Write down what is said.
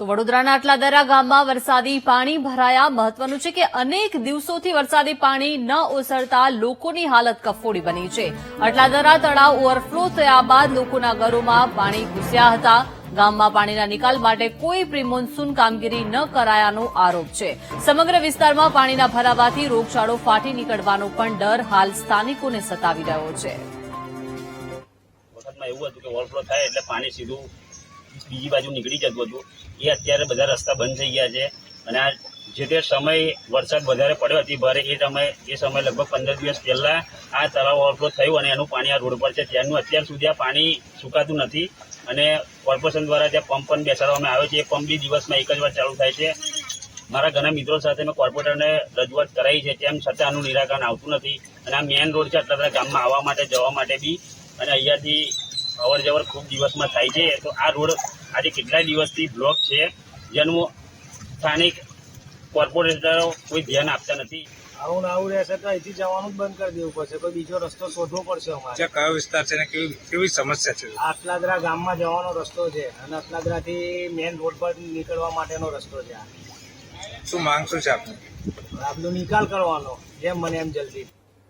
તો વડોદરાના અટલાદરા ગામમાં વરસાદી પાણી ભરાયા. મહત્વનું છે કે અનેક દિવસોથી વરસાદી પાણી ન ઓસરતા લોકોની હાલત કફોડી બની છે. અટલાદરા તળાવ ઓવરફ્લો થયા બાદ લોકોના ઘરોમાં પાણી ઘૂસ્યા હતા. ગામમાં પાણીના નિકાલ માટે કોઈ પ્રિમોન્સૂન કામગીરી ન કરાયાનો આરોપ છે. સમગ્ર વિસ્તારમાં પાણીના ભરાવાથી રોગચાળો ફાટી નીકળવાનો પણ ડર હાલ સ્થાનિકોને સતાવી રહ્યો છે. એવું હતું કે ઓવરફ્લો થાય એટલે પાણી સીધું બીજી બાજુ નીકળી જતું હતું. એ અત્યારે બધા રસ્તા બંધ થઈ ગયા છે. અને આ જે તે સમય વરસાદ વધારે પડ્યો હતી, ભારે એ સમય એ સમય લગભગ પંદર દિવસ પહેલાં આ તળાવ ઓવરફ્લો થયું અને એનું પાણી આ રોડ પર છે. ત્યારનું અત્યાર સુધી આ પાણી સુકાતું નથી અને કોર્પોરેશન દ્વારા જે પંપ પણ બેસાડવામાં આવે છે, એ પંપ બી દિવસમાં એક જ વાર ચાલુ થાય છે. મારા ઘણા મિત્રો સાથે મેં કોર્પોરેટરને રજૂઆત કરાવી છે, તેમ છતાં આનું નિરાકરણ આવતું નથી. અને આ મેઇન રોડ છે, આટલા બધા ગામમાં આવવા માટે, જવા માટે બી. અને અહીંયાથી અવર જવર ખૂબ દિવસમાં થાય છે. તો આ રોડ આજે કેટલાય દિવસથી બ્લોક છે. જેનું સ્થાનિક કોર્પોરેટરો કોઈ ધ્યાન આપતા નથી. આવું ને આવું રહેશે તો અહીંથી જવાનું જ બંધ કરી દેવું પડશે. કોઈ બીજો રસ્તો શોધવો પડશે અમારે. કયો વિસ્તાર છે ને કેવી કેવી સમસ્યા છે? આટલાદરા ગામમાં જવાનો રસ્તો છે અને આટલાદરાથી મેઇન રોડ પર નીકળવા માટેનો રસ્તો છે શું માંગશું છે આપનું? આપનો નિકાલ કરવાનો. જેમ મને એમ જલ્દી.